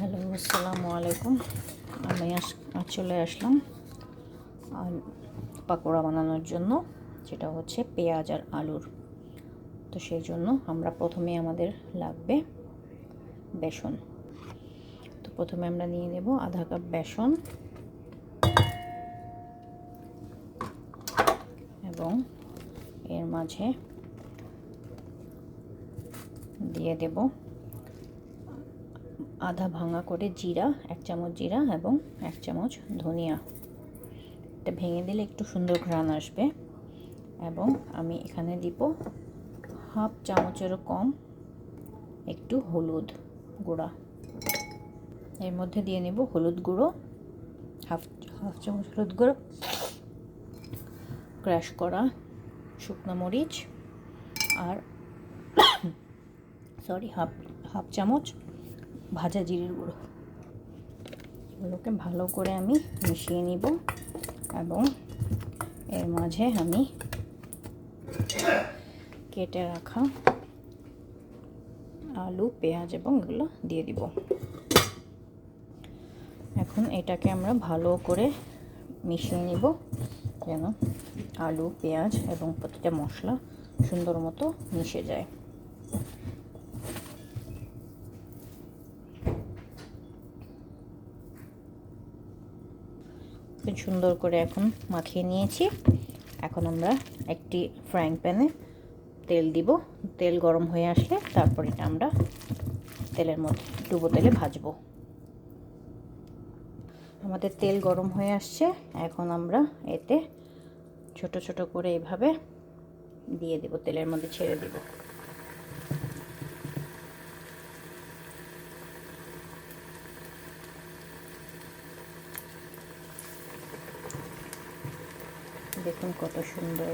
Hello, আসসালামু আলাইকুম। আমি চলে আসলাম আর পাকোড়া বানানোর জন্য, যেটা হচ্ছে পেঁয়াজ আর আলুর। তো সেই জন্য আমরা প্রথমে আমাদের লাগবে বেসন। তো প্রথমে আমরা নিয়ে নেব আধা কাপ বেসন এবং এর মাঝে দিয়ে দেব আধা ভাঙা করে জিরা, এক চামচ জিরা এবং এক চামচ ধনিয়া। এটা ভেঙে দিলে একটু সুন্দর ঘ্রাণ আসবে। এবং আমি এখানে দিব হাফ চামচেরও কম একটু হলুদ গুঁড়া। এর মধ্যে দিয়ে নেব হলুদ গুঁড়ো, হাফ হাফ চামচ হলুদ গুঁড়ো ক্র্যাশ করা শুকনো মরিচ আর সরি, হাফ হাফ চামচ ভাজা জিরের গুঁড়ো। এগুলোকে ভালো করে আমি মিশিয়ে নিব এবং এর মাঝে আমি কেটে রাখা আলু, পেঁয়াজ এবং এগুলো দিয়ে দিব। এখন এটাকে আমরা ভালো করে মিশিয়ে নিব যেন আলু, পেঁয়াজ এবং প্রতিটা মশলা সুন্দর মতো মিশে যায়। সুন্দর করে এখন মাখিয়ে নিয়েছি। এখন আমরা একটি ফ্রাইং প্যানে তেল দিব। তেল গরম হয়ে আসলে তারপর এটা আমরা তেলের মধ্যে ডুবো তেলে ভাজবো। আমাদের তেল গরম হয়ে আসছে। এখন আমরা এতে ছোট ছোট করে এভাবে দিয়ে দেব, তেলের মধ্যে ছেড়ে দেব। দেখুন কত সুন্দর।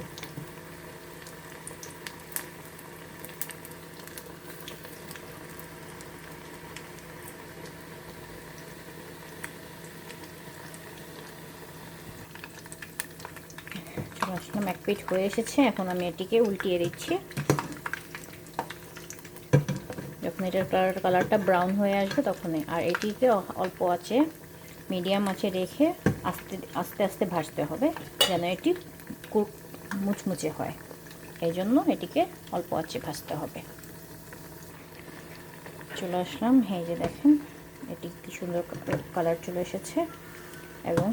আসলাম, এক হয়ে এসেছে, এখন আমি এটিকে উল্টিয়ে দিচ্ছি। যখন এটার কালার কালারটা ব্রাউন হয়ে আসবে তখনই। আর এটিকে অল্প আছে মিডিয়াম আছে রেখে আস্তে আস্তে আস্তে ভাজতে হবে যেন এটি মুচমুচে হয়। এই জন্য এটিকে অল্প আছে ভাজতে হবে। চলে আসলাম, এই যে দেখেন, এটি কি সুন্দর কালার চলে এসেছে এবং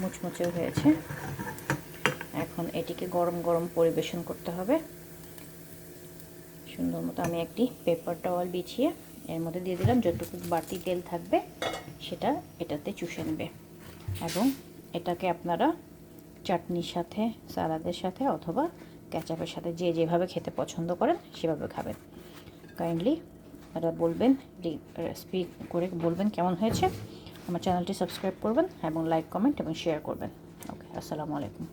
মুচমুচেও হয়েছে। এখন এটিকে গরম গরম পরিবেশন করতে হবে। সুন্দর মতো আমি একটি পেপার টাওয়াল বিছিয়ে এর মধ্যে দিয়ে দিলাম, যতটুকু বাড়তি তেল থাকবে সেটা এটাতে চুষে নেবে। এবং এটাকে আপনারা চাটনির সাথে, সালাদের সাথে অথবা ক্যাচাপের সাথে যে যেভাবে খেতে পছন্দ করেন সেভাবে খাবেন। কাইন্ডলি এটা বলবেন রেসিপি করে বলবেন কেমন হয়েছে। আমার চ্যানেলটি সাবস্ক্রাইব করবেন এবং লাইক কমেন্ট এবং শেয়ার করবেন। ওকে আসসালামু আলাইকুম।